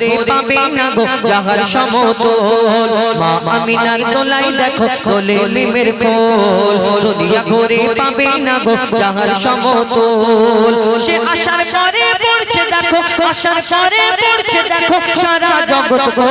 ঘরে পাবে না গো যাহার সমতল। মা আমিনার তোলাই দেখো কোলে নিমের ফুল। দুনিয়া ঘরে পাবে না গো যাহার সমতল। সে আশার পরে পড়ছে দেখো আশার পরে পড়ছে দেখো সারা জগৎ গো।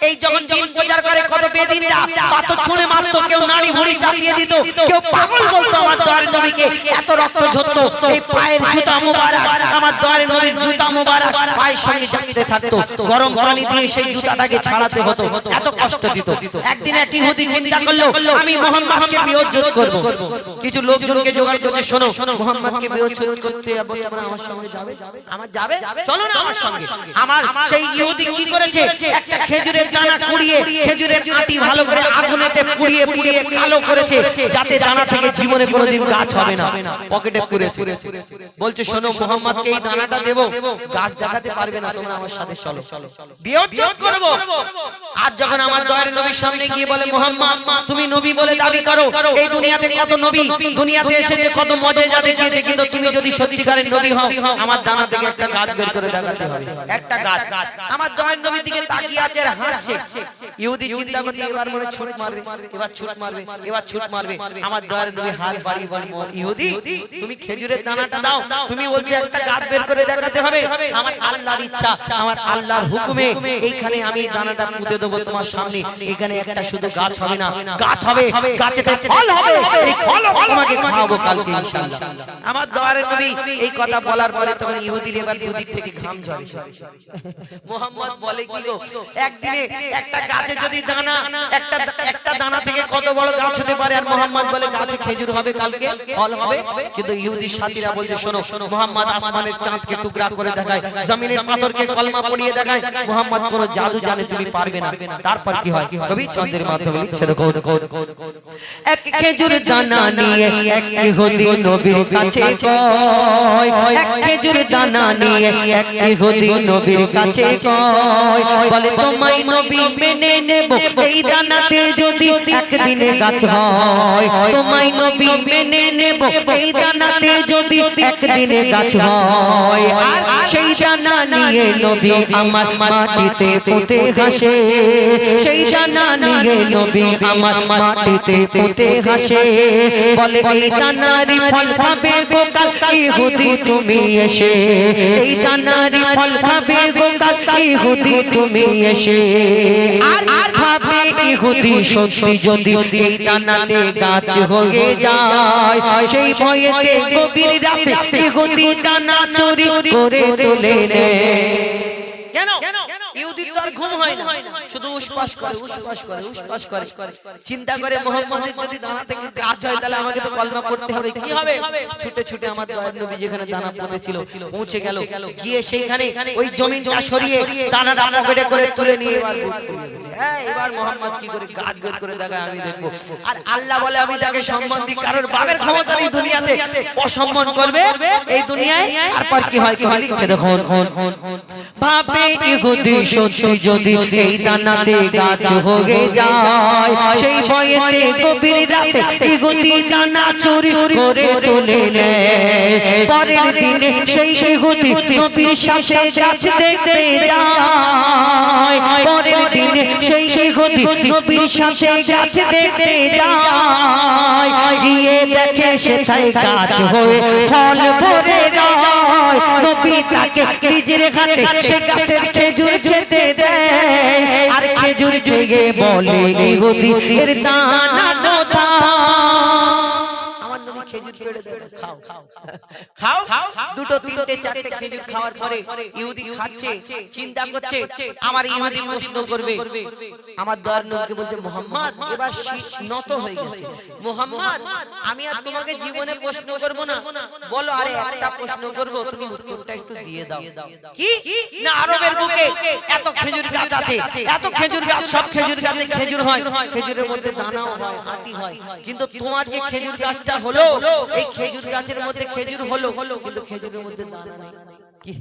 এই যখন দিন প্রচার করে কত বেদিনরা পাথর ছুঁড়ে মারতো কেউ নাড়ি ভুড়ি চাপিয়ে দিত কেউ পাগল বলতো আমার দয়ার নবীকে এত রক্ত ঝরতো এই পায়ের জুতা মোবারক আমার দয়ার নবীর জুতা মোবারক পায়ের সঙ্গে জাগতে থাকতো গরম পানি দিয়ে সেই জুতাটাকে ছাড়াতে হতো এত কষ্ট দিত। একদিন এক ইহুদি চিন্তা করল আমি মোহাম্মদকে বিয়োজ্জত করব। কিছু লোকজনকে জোগাড় করতে শোনো মোহাম্মদকে বিয়োজ্জত করতে তোমরা আমার সঙ্গে যাবে? আমার যাবে? চলো না আমার সঙ্গে আমার সেই ইহুদি কি করেছে একটা খেজুরের দানা কুড়িয়ে খেজুরের আটি ভালো করে আগুনেতে পুড়িয়ে পুড়িয়ে কালো করেছে, যাতে দানা থেকে জীবনে কোনোদিন গাছ হবে না। পকেটে পুড়েছে। বলছে, শোনো, মোহাম্মদকে এই দানাটা দেবো। গাছ দেখাতে পারবে না, তোমরা আমার সাথে চলো। বিয়োজ্জত করব। আজ যখন আমার দয়ার নবীর সামনে গিয়ে বলে, মোহাম্মদ, তুমি নবী বলে দাবি করো, এই দুনিয়াতে কত নবী, দুনিয়াতে এসেছে কত মজে যাতে গিয়েছে কিন্তু তুমি যদি সত্যিকারের নবী হও, আমার দানা থেকে একটা গাছ বের করে দেখাতে হবে। একটা গাছ। আমার দয়ার নবীর দিকে তাকিয়ে আছে আর ইহুদি চিন্তা করতে এবার মনে ছুট মারবে এবার ছুট মারবে এবার ছুট মারবে। আমার দয়ার নবী হাত বাড়ি বাড়ি ইহুদি তুমি খেজুরের দানাটা দাও তুমি বলছো একটা গাছ বের করে দেখাতে হবে। আমার আল্লাহর ইচ্ছা আমার আল্লাহর হুকুমে এইখানে আমি এই দানাটা পুঁতে দেবো তোমার সামনে। এখানে একটা শুধু গাছ হবে না গাছ হবে গাছে ফল হবে। এই ফল তোমাকে খাওয়াবো কালকে ইনশাআল্লাহ। আমার দয়ারের নবী এই কথা বলার পরে তখন ইহুদির এবার দুদিক থেকে ঘাম ঝরে মোহাম্মদ বলে কি গো একদিনে একটা গাছে যদি দানা একটা একটা দানা থেকে কত বড় গাছ হতে পারে? আর মোহাম্মদ বলে গাছে খেজুর হবে কালকে? ফল হবে? কিন্তু ইহুদির সাথীরা বলছে শোনো মোহাম্মদ আসমানের চাঁদকে টুকরা করে দেখায়। জমিনের পাথরকে কলমা পড়িয়ে দেখায়। মোহাম্মদ কোন জাদু জানে তুমি পারবে না। তারপর কি হয়? কবি চন্দ্রের মাধ্যমে লিখছে দেখো এক খেজুর দানা নিয়ে এক ইহুদি নবীর কাছে কয় এক খেজুর দানা নিয়ে এক ইহুদি নবীর কাছে কয় বলে তোমায় নবী মেনে নেব। এই দানাতে যদি একদিনে গাছ হয়, তোমায় নবী মেনে নেব। এই দানাতে যদি একদিনে গাছ হয়, আর সেই দানা নিয়ে নবী আমার মাটিতে পুঁতে হাসে। সেই দানা নিয়ে নবী আমার মাটিতে পুঁতে হাসে। বলে, এই দানারি ফল খাবে গোকাল, ইহুদি তুমি এসে। এই দানারি ফল খাবে গোকাল ইহুদি তুমি এসে? আর ভাবে ইহুদি সত্যি যদি এই দানাতে গাছ হয়ে যায় সেই ভয়েতে গভীর রাতে ইহুদি দানা চুরি করে তুলে নেয় কেন? ইহুদির তো আর ঘুম হয় না। শুধু উসপাস করে উসপাস করে উসপাস করে। চিন্তা করে মোহাম্মদের যদি দানা থেকে গাছ হয় তাহলে আমাকে তো কলমা করতে হবে। কি হবে। ছুটে ছুটে আমার দয়ার নবী যেখানে দানা পড়েছিল। পৌঁছে গেল। গিয়ে সেইখানে ওই সরিয়ে দানাটা পকেটে করে তুলে নিয়ে এবার। হ্যাঁ এবার মোহাম্মদ কি করে গাছ বের করে দেখায় আমি দেখব। আর আল্লাহ বলে আমি যাকে সম্মান দিই কারোর বাবের ক্ষমতা নেই দুনিয়াতে অসম্মান করবে এই দুনিয়ায় তারপর কি হয় কি হয়? দেখুন ভাবে সত্যি যদি এই দানাতে গাছ হয়ে যায়। সেই ভয়েতে গভীর রাতে ইহুদি দানা চুরি করে তুলে নেয়। পরের দিনে সেই ইহুদি নবীর সাথে গাছ দেখতে যায়। পরের দিনে সেই ইহুদি নবীর সাথে গাছ দেখতে যায়। গিয়ে দেখে সেটাই গাছ হয়ে ফল ভরে রয় নবী তাকে নিজের হাতে সে গাছের জুয়ে বলে ইহুদি এর দানা কোথা খাও খাও খাও দুটো তিনটে চারটে খেজুর খাওয়ার পরে ইহুদি খাচ্ছে চিন্তা করছে আমার ইহুদি প্রশ্ন করবে। আমার দয়ার নবীকে বলছে মোহাম্মদ এবার নত হয়ে গেছে। মোহাম্মদ আমি আর তোমাকে জীবনে প্রশ্ন করব না। বলো আরে একটা প্রশ্ন করব তুমি উত্তরটা একটু দিয়ে দাও। কি? না আরবের বুকে এত খেজুর গাছ আছে এত খেজুর গাছ সব খেজুর গাছে খেজুর হয় খেজুরের মধ্যে দানাও হয় আটি হয় কিন্তু তোমার যে খেজুর গাছটা হলো এই খেজুর গাছের মধ্যে খেজুর হলো কিন্তু খেজুরের মধ্যে দানা নেই। কি?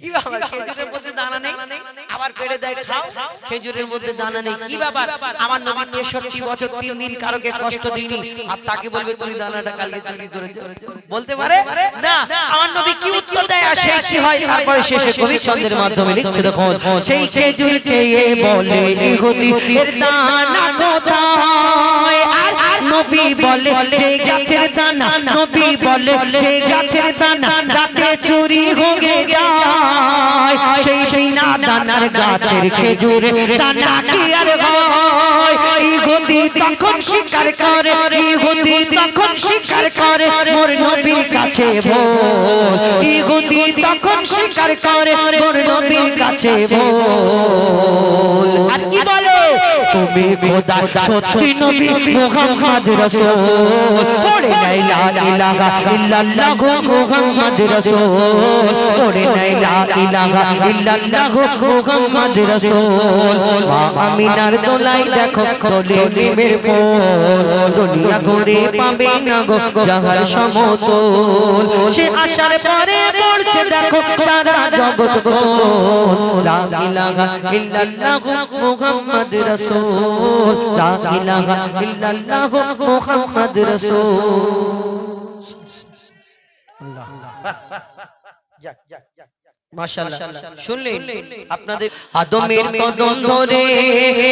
কি খেজুরের মধ্যে দানা নেই? আবার পেড়ে দেয় খাও খেজুরের মধ্যে দানা নেই। কি ব্যাপার আমার নবী 63 বছর তিন দিন কারোকে কষ্ট দিইনি আর তাকে বলবে তুমি দানাটা কালকে চুরি করেছ। বলতে পারে? না। আমার নবী কি উত্তর দেয়? আর সেই কি হয়? তারপরে শেষে কবি ছন্দের মাধ্যমে লিখছে দেখুন সেই খেজুর খেয়ে বলে ইহুদি এর দানা কোথায়? আর আর নবী বলে যে গাছের দানা নবী বলে যে গাছের দানা রাতে চুরি হয়ে যায়। সেই সেই না দানার গাছের খেজুর দানা কি আর হয়? ইহুদি তখন স্বীকার করে ইহুদি তখন স্বীকার করে মোর নবীর কাছে বল। ইহুদি তখন স্বীকার করে মোর নবীর কাছে বল। আর কি বলে তুমি খোদা, সত্যি নবী মুহাম্মদ রাসূল। নাই লা ইলাহা ইল্লাল্লাহ মুহাম্মদ রাসূল। নাই লা ইলাহা ইল্লাল্লাহ মুহাম্মদ রাসূল। মা আমিনার দোলাই দেখো তোলে নিমের ফুল। দুনিয়া ঘুরে পাবে না গো যাহার সমতল। সে আশার পরে পড়ছে দেখো সারা জগৎ গোল লা ইলাহা ইল্লাল্লাহ মুহাম্মদ রাসূল। লা ইলাহা ইল্লাল্লাহ মুহাম্মদ রাসূল। মাশাআল্লাহ। শুনলেন? আপনাদের আদমের কদম ধরে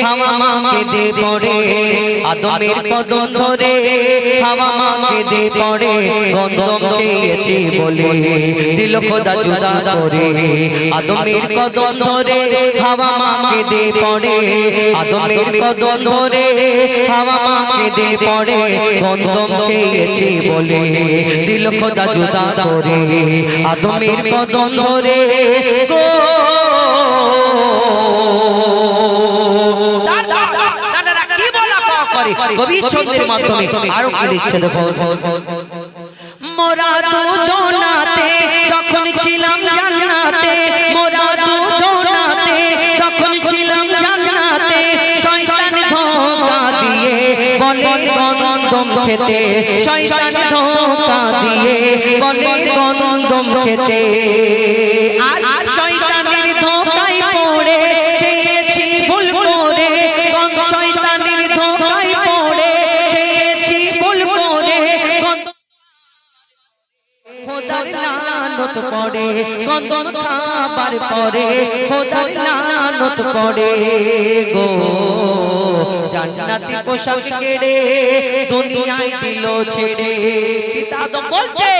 হাওয়া মাকে দে পড়ে। আদমের কদম ধরে হাওয়া মাকে দে পড়ে। গন্ধম খেয়েছি বলে। দিল খোদা জুদা করে। আদমের কদম ধরে হাওয়া মাকে দে পড়ে। আদমের কদম ধরে হাওয়া মাকে দে পড়ে। গন্ধম খেয়েছি বলে। দিল খোদা জুদা করে। আদমের কদম ধরে গো। কবি ছন্দের মাধ্যমে আরও কি লিখছে দেখো? মোরা দুজনাতে খেতে, শয়তান ধোঁকা দিয়ে বলে, গন্ধম খেতে। আর শয়তানের ধোঁকায় পড়ে, খেয়েছি ভুল করে। গন্ধ শয়তানের পড়ে, খেয়েছি ভুল করে। গন্ধ পড়ে খাবার পরে, খোদার লানত পড়ে গো। জান্নাতি পোশাক কেড়ে দুনিয়ায় দিল ছেড়ে। পিতা তো বলছে,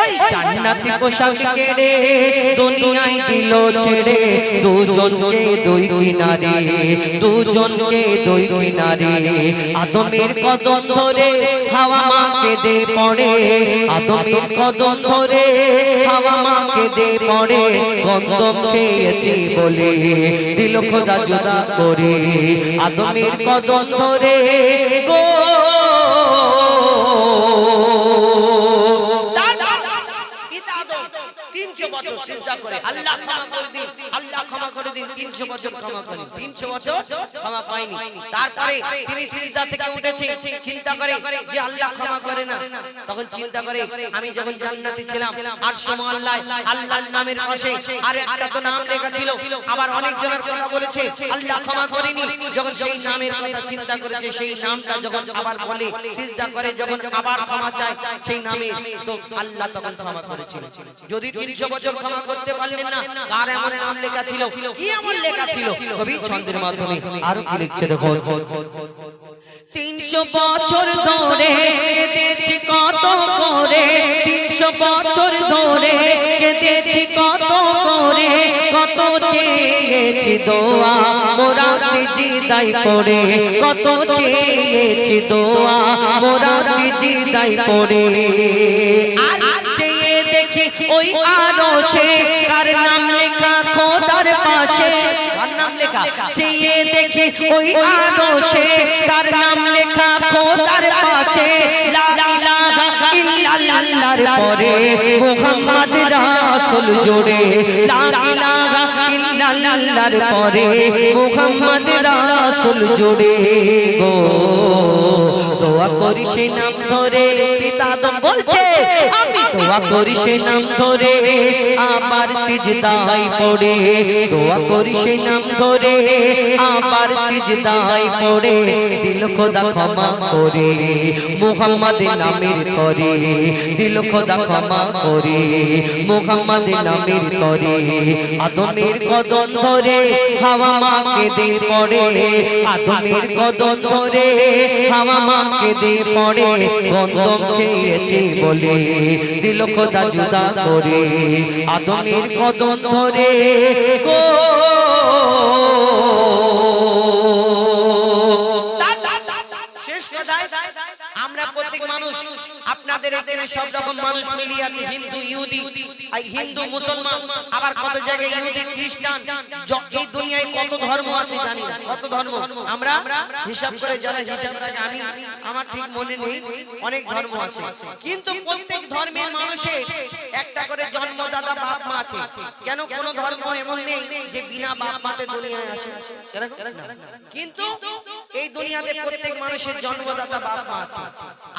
ওই জান্নাতি পোশাক কেড়ে দুনিয়ায় দিল ছেড়ে। দুজনকে দুই কিনারে, দুজনকে দুই কিনারে। আদমের কদম ধরে হাওয়া মাকে দে পড়ে। আদমের কদম ধরে হাওয়া মাকে দে পড়ে। গন্ধম খেয়েছি বলে দিল খোদা জুদা করে। আদমের কদম ধরে গো। করে। আল্লাহ ক্ষমা করে দিন। আল্লাহ ক্ষমা করে দিন। তিনশো বছর ক্ষমা করেন। তিনশো বছর ক্ষমা তারপরে তিনি সিজদা থেকে উঠেছে। চিন্তা করে যে আল্লাহ ক্ষমা করে না। তখন চিন্তা করে, আমি যখন জান্নাতে ছিলাম আটশো মহল্লায় আল্লাহর নামের পাশে আর একটা তো নাম লেখা ছিল। আবার অনেক জনের কথা বলেছে, আল্লাহ ক্ষমা করেনি। যখন সেই নামের কথা চিন্তা করেছে, সেই নামটা যখন আবার বলে, সিজদা করে যখন আবার ক্ষমা চায়, সেই নামে তো আল্লাহ তখন ক্ষমা করেছিল। যদি তিনশো বছর ক্ষমা করতে পারলেন না। কার এমন নাম লেখা ছিল? কি এমন লেখা ছিল? কবি ছন্দের মাধ্যমে আরও কি লিখছে দেখো তিনশো বছর ধরে কেঁদেছি কত করে। তিনশো বছর ধরে কেঁদেছি কত করে। কত চেয়েছি দোয়া মোরা সিজিদাই পড়ে। কত চেয়েছি দোয়া মোরা সিজিদাই পড়ে। আর ওই আরও সে কার নাম লেখা খোদার পাশে? কার নাম লেখা? চেয়ে দেখি ওই আরও সে কার নাম লেখা খোদার পাশে? লা ইলাহা ইল্লাল্লাহর পরে মুহাম্মদ রাসূল জোড়ে লা ইলাহা ইল্লাল্লাহর পরে মুহাম্মদ রাসূল জোড়ে গো। দোয়া করি সে নাম ধরে, পিতা বলছে আমি দোয়া করি সে নাম ধরে আবার সিজদায় পড়ে। দোয়া করি সে নাম ধরে আবার সিজদায় পড়ে। দিল খোদা ক্ষমা করে, মুহাম্মদ নামের করে। দিল খোদা ক্ষমা করে, মুহাম্মদ নামের করে। আদমের কদম ধরে হাওয়া মাকে দে পড়ে। আদমের কদম ধরে হাওয়া মাকে দে পড়ে। গন্ধম খেয়েছে বলে দিল খোদা জুদা করে আদমের কদম ধরে আপনাদের এখানে সব রকম মানুষ মিলিয়ে আছে হিন্দু ইহুদি। হিন্দু মুসলমান। আবার কত জায়গায় ইহুদি খ্রিস্টান? এই দুনিয়ায় কত ধর্ম আছে জানি কত ধর্ম? আমরা হিসাব করে যারা হিসাব রাখে আমি আমার ঠিক মনে নেই। অনেক ধর্ম আছে। কিন্তু প্রত্যেক ধর্মের মানুষের একটা করে জন্মদাতা বাপ মা আছে। কেন কোন ধর্ম এমন নেই যে বিনা বাপ মাতে দুনিয়ায় আসে। কিন্তু এই দুনিয়াতে প্রত্যেক মানুষের জন্মদাতা বাপ মা আছে।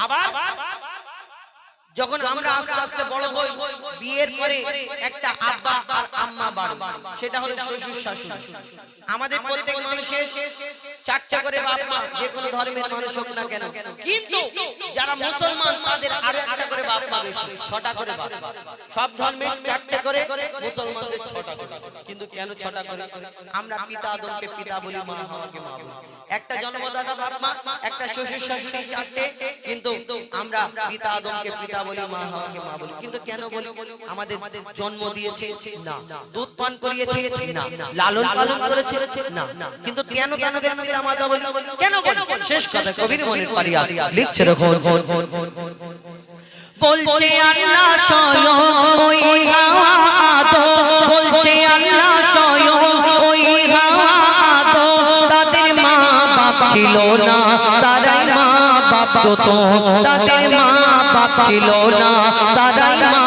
আবার যখন আমরা আস্তে আস্তে বড় হই বিয়ের পরে একটা আব্বা আর আম্মা সেটা হলো শ্বশুর শাশুড়ি। আমাদের প্রত্যেক মানুষের চারটা করে বাপ মা যে কোনো ধর্মের মানুষ হোক না কেন। কিন্তু যারা মুসলমান তাদের আরও একটা করে বাপ মা বেশি ছটা করে বাপ। মা। সব ধর্মের চারটে করে মুসলমানদের ছটা করে। কিন্তু কেন ছটা করে? আমরা পিতা আদমকে পিতা বলি মা হাওয়াকে মা বলি। একটা জন্মদাতা বাপ মা একটা শ্বশুর শাশুড়ি চারটে। কিন্তু আমরা পিতা আদমকে পিতা বলি মা হাওয়াকে মা বলি। কিন্তু কেন বলি? আমাদের জন্ম দিয়েছে না। দুধ পান করিয়েছে? না। লালন পালন করেছে? না। কিন্তু কেন কেন কেন বলি? কেন বলি? শেষ কথা কবির মনের পারিয়া লিখছে দেখো বলছে আল্লাহ স্বয়ং ওই হাওয়া বলছে আল্লাহ স্বয়ং ওই হাওয়া তাদের মা বাপ ছিল না। তারাই মা বাপ প্রথম। তাদের মা বাপ ছিল না। তারাই মা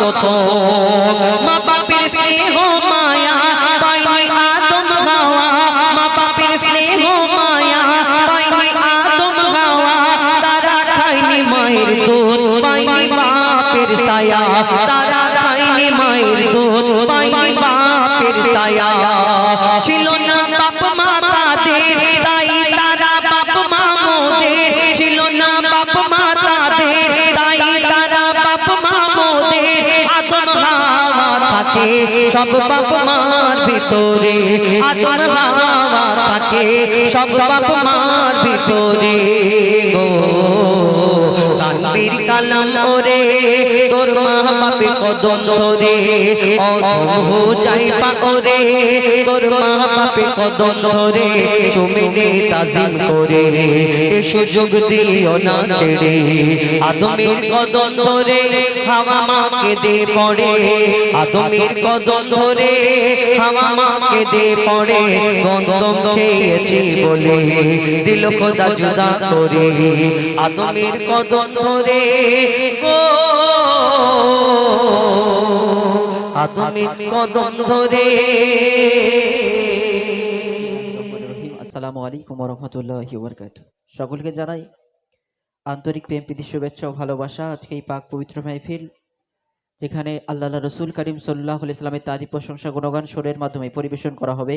প্রথম। মা বাপের স্নেহ সব বাপ মার ভিতরে আদম হাওয়া থাকে। সব বাপ মার ভিতরে গো। তানবীর কালাম ওরে, তোর মা বাপে ধরে, অধম হো যাই পারে তোর মা বাপে ধরে চুমিনে তাজিম করে সুযোগ দিও না ছেড়ে আদমের ধরে, হাওয়া দে পড়ে আদমের কদম ধরে, হাওয়া দে পড়ে, গন্ধম খেয়েছি বলে, দিল খোদা জুদা করে আদমের কদম ধরে গো। কদম ধরে। আসসালামু আলাইকুম রহমতুল্লাহি ওবরকাত। সকলকে জানাই আন্তরিক প্রেম প্রীতি শুভেচ্ছা ও ভালোবাসা। আজকে এই পাক পবিত্র মাহফিল যেখানে আল্লাহ রসুল করিম সাল্লাহ ইসলামের তারিফ প্রশংসা গুণগান সুরের মাধ্যমে পরিবেশন করা হবে।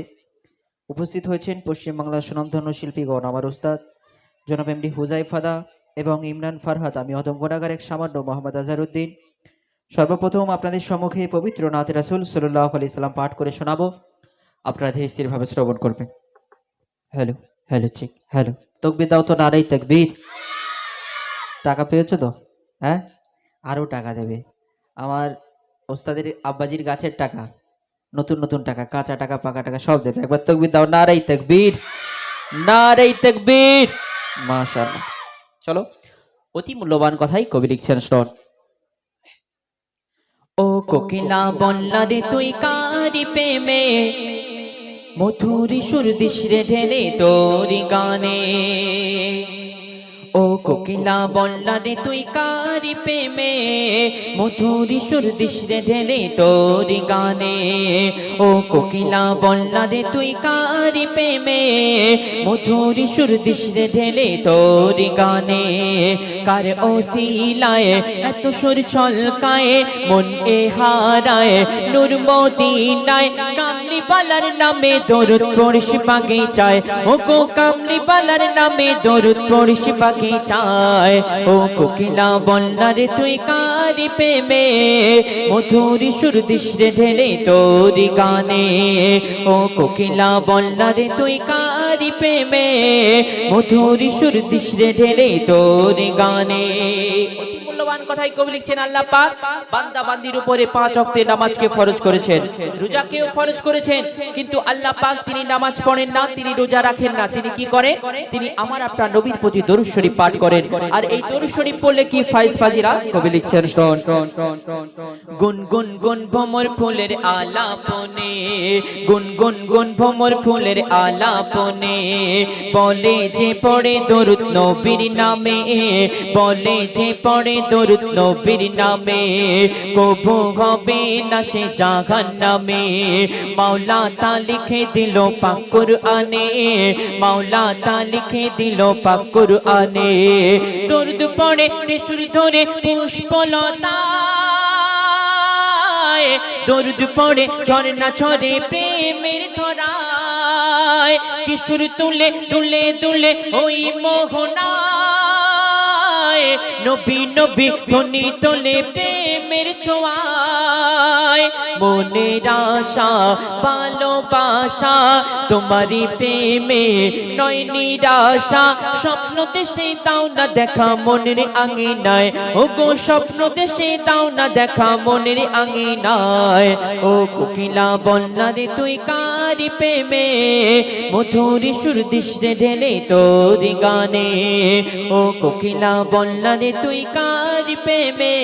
উপস্থিত হয়েছেন পশ্চিমবাংলার সুনামধন্য শিল্পীগণ আমার উস্তাদ জনাব এমডি হুজাইফাদা এবং ইমরান ফারহাদ, আমি অদম গোনাগার এক সামান্য মোহাম্মদ আজহারউদ্দিন সর্বপ্রথম আপনাদের সম্মুখে পবিত্র নাথ রাসুল সাল্লাহ আলি ইসলাম পাঠ করে শোনাবো। আপনারা ধীরে স্থিরভাবে শ্রবণ করবেন। হ্যালো হ্যালো, ঠিক, হ্যালো। তকবির দাও তো নারাই তকবির। টাকা পেয়েছ তো? হ্যাঁ? আরও টাকা দেবে। আমার ওস্তাদের আব্বাজির গাছের টাকা, নতুন নতুন টাকা, কাঁচা টাকা, পাকা টাকা সব দেবে। একবার তকবির দাও নারাই তকবীর। নারাই তকবীর। মাশাআল্লাহ। চলো, অতি মূল্যবান কথাই কবি লিখছেন শ্রোন ও কোকিলা বন্যা রে তুই কারি প্রেমে? মধুরি সুর দিশরে ঢেলে তোরি গানে। ও কোকিলা বল্লা রে তুই কারি প্রেমে? মধুরি সুর দিশরে ঢেলে তোরি গানে। ও কোকিলা বল্লা রে তুই কারি প্রেমে? মধুরি সুর দিশরে ঢেলে তোরি গানে। কার ও সিলায় এত সুর ছলকায়, মন এ হারায়, নূর মদিনায়। কামলি বালার নামে দরুদ পড়িস চায় ও গো কামলি বালার নামে দরুদ পড়িস বাগিচায় ও কোকিলা বল্লারে তুই কারি প্রেমে? মধুরি সুর দিশরে ঢেলে তোরি গানে ও কোকিলা বল্লারে তুই কারি প্রেমে? মধুরি সুর দিশরে ঢেলে তোরি গানে আল্লাহ পাঁচ নামাজকে করেছেন। ফরজ করেছেন। কিন্তু আল্লাহ তিনি নামাজ পড়েন না, তিনি রোজা রাখেন না। তিনি কি করে তিনি আমার আপনার নবীর প্রতি দরুদ পাঠ করেন। আর এই দরুদ শরীফ পড়লে কি ফাইজ ফাজিরা কবি লিখছেন, শোন। গুন গুন গুন ভমর ফুলের আলাপনে গুন গুন গুন ভমর ফুলের আলাপনে বলে যে পড়ে দরুদ নবীর নামে। বলে যে পড়ে দরুদ নবীর নামে। কবু হবে না সে জাহান নামে মাওলা তা লিখে দিল পাকুর আনে মাওলা তা লিখে দিল পাকুর আনে দরুদ পড়ে শিশুর ধরে পুষ্পলতা দরুদ পড়ে, ঝর্ণা ছড়ে প্রেমের ধরায়। কিশোর তুলে তুলে তুলে ওই মোহনায়। নবী নবী, ধ্বনি তোলে প্রেমের ছোঁয়ায় মনের আশা, ভালোবাসা, তোমারই প্রেমে নয় নিরাশা। স্বপ্ন দেশে তাও না দেখা মনের আঙিনায়। ও গো স্বপ্ন দেশে তাও না দেখা মনের আঙিনায়। ও কোকিলা বন্যারে তুই কারি প্রেমে? মধুরি সুর দিশরে ঢেলে তোর গানে। ও কোকিলা বন্যারে তুই কারি প্রেমে?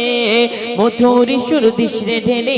মধুরি সুর দিশরে ঢেলে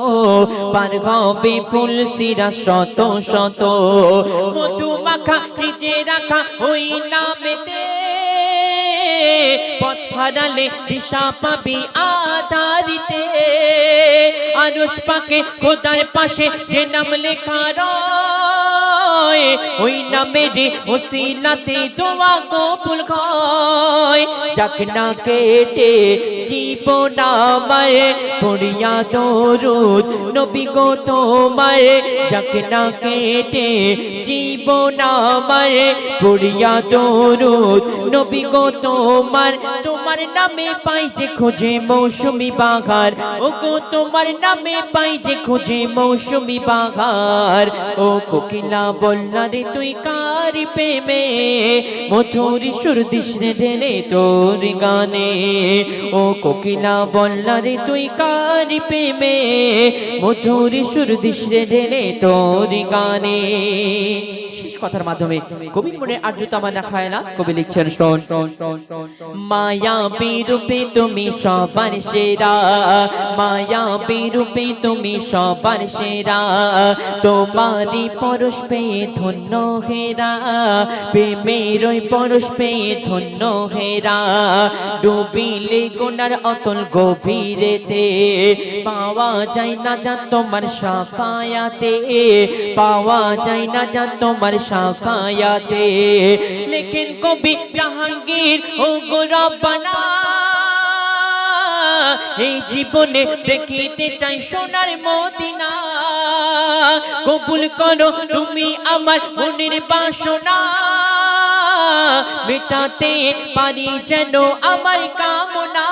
পার হবে ফুল সিরা শত শত। মধু মাখা ভিজে রাখা ওই নামেতে। পথ হারালে দিশা পাবি আধারিতে। আনুষ পাকে খোদার পাশে যে নাম লেখা রয়। ওই নামের ওসিলাতে দোয়া কবুল হয়। যাক না কেটে জীবন আমায় পড়িয়া দরুদ, নবী গো তোমায়। যাক না কেটে জীবন আমায় পড়িয়া দরুদ, নবী গো তোমার তোমার নামে পাই যে খোঁজে মৌসুমি বাহার ও গো, তোমার নামে পাই যে খোঁজে মৌসুমি বাহার ও কোকিলা বললা রে, তুই কারি প্রেমে? মধুর সুর দিশরে ঢেলে তোর গানে। ও কোকিলা রে, তুই প্রেমে? মধুর সুর দিশরে তোর গানে। শেষ কথার মাধ্যমে কবির মনে আর্যতা মানা খায় না, কবি লিখছেন মায়া বিরূপে তুমি সবার সেরা মায়া বিরূপে তুমি সবার সেরা। তোমারই পরশ পেয়ে ধন্য হেরা, প্রেমের ওই পরশ পেয়ে ধন্য হেরা। ডুবিলে গোনার অতল গভীরেতে, পাওয়া যায় না যা তোমার সাফায়াতে, পাওয়া যায় না যা তোমার সাফায়াতে। লেকিন কবি জাহাঙ্গীর ও গোরবানা এই জীবনে দেখিতে চাই সোনার মদিনা। কবুল করো তুমি আমার মনের বাসনা। মেটাতে পারি যেন আমার কামনা।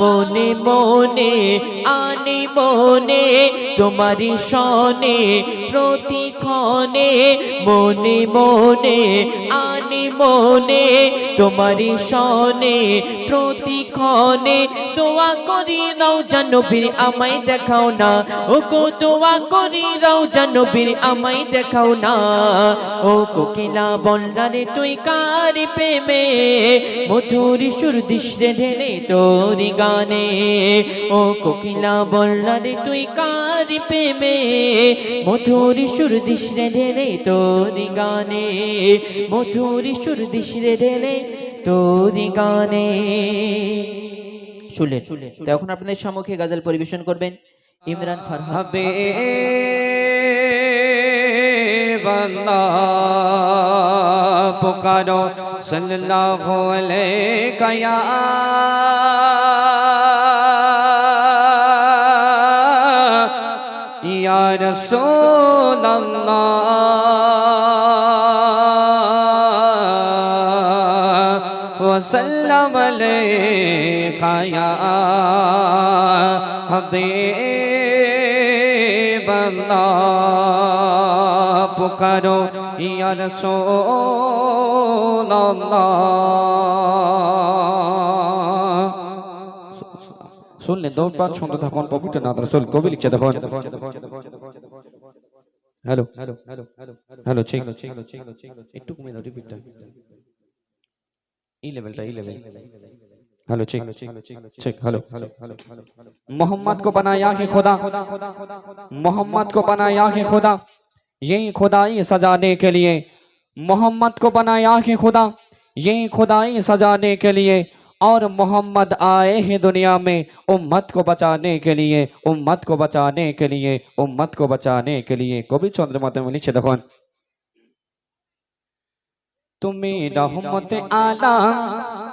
মনে মনে, আনে, মনে, তোমারি সনে, প্রতিক্ষণে। মনে মনে, আনে, মনে, তোমারি সনে, প্রতিক্ষণে। দোয়া করি রাও জানবীর, আমায় দেখাও না। ও গো, দোয়া করি রাও জানবীর, আমায় দেখাও না। ও কোকিলা বন্ডারে তুই কার প্রেমে? মধুর সুর দৃশ্যে ঢেলে তোরি গানে। ও কোকিলা বন্ডারে তুই কার প্রেমে? মধুর সুর দৃশ্যে ঢেলে তোরি গানে। মধুর সুর দৃশ্যে ঢেলে তোরি গানে। শুনলেন? তো এখন আপনাদের সম্মুখে গাজাল পরিবেশন করবেন ইমরান ফারহান হবে বন্দা। पुकारो सल्लल्लाहु अलैहि या या रसूल अल्लाह वसल्लम अलैका या हबीब अल्लाह पुकारो রাসূল শুনলেন দৌড় পাঁচ ছন্দ থাকুন পবিত্র নাথ রসুল কবি লিখছে দেখুন হ্যালো হ্যালো হ্যালো ঠিক একটু কমে দাও রিপিটটা এই লেভেলটা এই লেভেল हेलो ठीक ठीक हेलो मोहम्मद को बनाया है खुदा मोहम्मद को बनाया है खुदा यही खुदाई सजाने के लिए। मोहम्मद को बनाया है खुदा। यही खुदाई सजाने के लिए। और मोहम्मद आए हैं दुनिया में उम्मत को बचाने के लिए। उम्मत को बचाने के लिए। उम्मत को बचाने के लिए। कवि चंद्र माता में लिखे देखो। तुम्हें रहमत आलम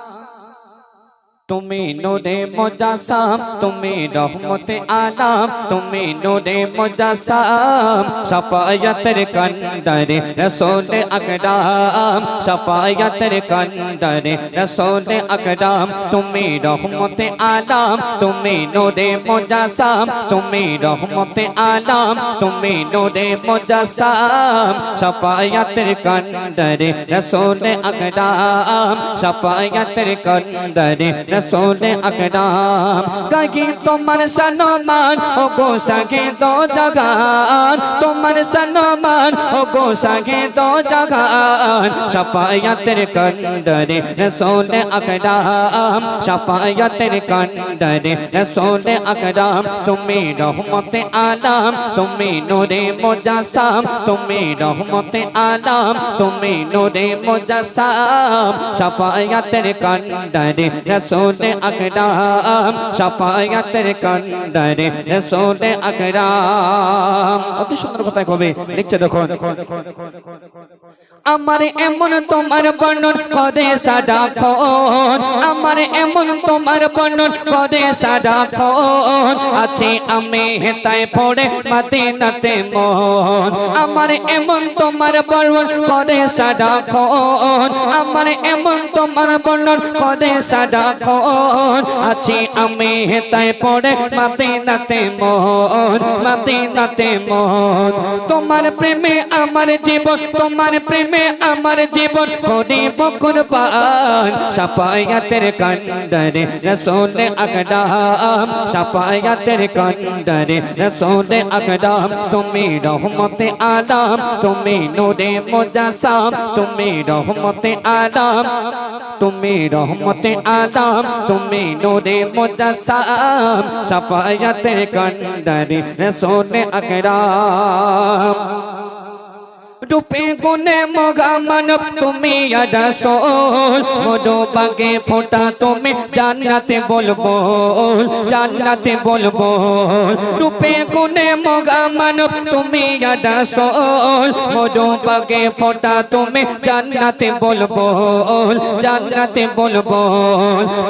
তুমি নোরে মজাসাম তুমি রহমতে আলাম তুমি নোরে মজাসাম সফায়তের কন্দরে রসোল আকরাম সফায়তের কন্দরে রসোল আকরাম তুমি রহমতে আলাম তুমি নোরে মজাসাম তুমি রহমতে আলাম তুমি নোরে মজাসাম সফায়তের কন্দরে রসোল আকরাম সফায়তের কন্দরে রসোল আকরাম কাকি তোমার সনমান, ও গো সাগে দো জগান। তোমার সনমান, ও গো সাগে দো জগান। সফায়াতের কন্দরে রসোল আকরাম সফায়াতের কন্দরে রসোল আকরাম তুমি রহমতে আলাম, তুমি নূরে মুজাসসাম তুমি রহমতে আলাম, তুমি নূরে মুজাসসাম সফায়াতের কন্দরে রসোল আকরাম, সফায়াতের কন্দরে রসোল আকরাম। অতি সুন্দর কথা কবে, লিখছে দেখো আমার এমন তোমার বর্ণন করে সাদা খন আমার এমন তোমার বর্ণন করে সাদা খন আছে আমি হেতায় পড়ে মাদিনাতে মন। আমার এমন তোমার বর্ণন করে সাদা খন আমার এমন তোমার বর্ণন করে সাদা খন আছে আমি হেতায় পড়ে মাদিনাতে মন মাদিনাতে মন। তোমার প্রেমে আমার জীবন, তোমার প্রেমে আমার জীবন। করি বকুর পান সাপায়াতের কন্দরে রসোল আকদাম সাপায়াতের কন্দরে রসোল আকদাম তুমি রহমতে আলাম, তুমি নূরে মুজাসাম। তুমি রহমতে আলাম, তুমি রহমতে আলাম। তুমি নূরে মুজাসাম সাপায়াতের কন্দরে রসোল আকরাম। রূপে গুণে মগা মানব, তুমি রসোল মোরো বাগে ফোটা, তুমি জান্নাতে বলব জান্নাতে বলব রূপে গুণে মগা মানব, তুমি রসোল মোরো বাগে ফোটা, তুমি জান্নাতে বলব জান্নাতে বলব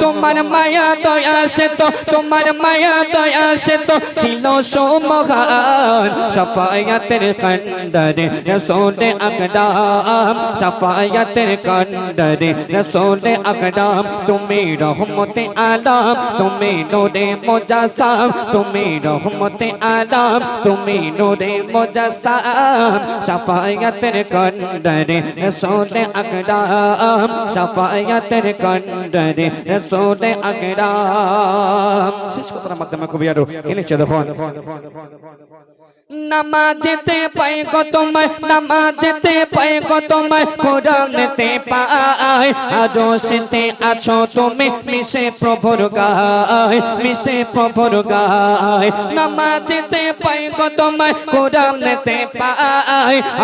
তোমার মায়া দয়া সে তো, তোমার মায়া দয়া সে তো ছিল সোমহান। সফায়াতের কন্ডরে রসোলে আকদাম সফায়াতের কন্ডরে রসোলে আকদাম তুমি রহমতে আলাম তুমি নোরে মোজাসাম তুমি রহমতে আলাম তুমি নোরে মোজাসাম সফায়াতের কন্ডরে রসোলে আকদাম সফায়াতের কন্ডরে রসোলে আকদাম শেষ কথার মাধ্যমে কবি আরও এনেছে দেখুন নামাজেতে পাই গো তোমায়, নামাজেতে পাই গো তোমায়, কোরআনেতে আজো সেতে আছো তুমি, মিশে প্রভুর গায়, মিশে প্রভুর গায়। নামাজেতে পাই গো তোমায়, কোরআনেতে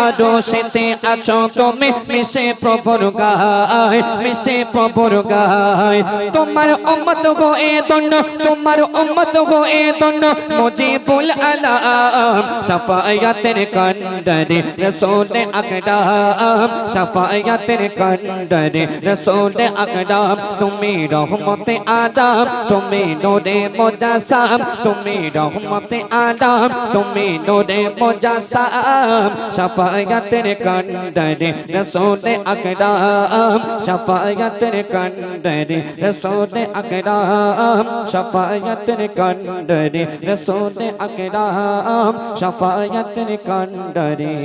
আজো সেতে আছো তুমি, মিশে প্রভুর গায়, মিশে প্রভুর গায়। তোমার উম্মত গো এ দণ্ড, তোমার উম্মত গো এ দণ্ড, মুজিবুল আলাম। সাফায়াতের কন্ডরে রসোলে আকরাম, সাফায়াতের কন্ডরে রসোলে আকরাম, তুমি রহমতে আদম তুমি নোরে মোজাসাম, তুমি রহমতে আদম তুমি নোরে মোজাসাম, সাফায়াতের কন্ডরে রসোলে আকরাম, সাফায়াতের কন্ডরে রসোলে আকরাম, সাফায়াতের কন্ডরে রসোলে আকরাম সাফায়াতের কন্ডরে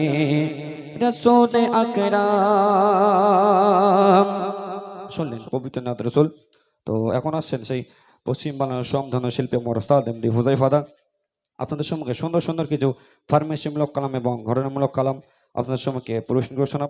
রসুল আকরাম শুনলেন পবিত্রনাথ রসুল। তো এখন আসছেন সেই পশ্চিম বাংলার সমধন শিল্পী মোরস্তাদ এমডি হুজাইফাদা আপনাদের সম্মুখে সুন্দর সুন্দর কিছু ফার্মেসিমূলক কালাম এবং ঘটনামূলক কালাম আপনাদের সম্মুখে পুরস্কার ঘোষণা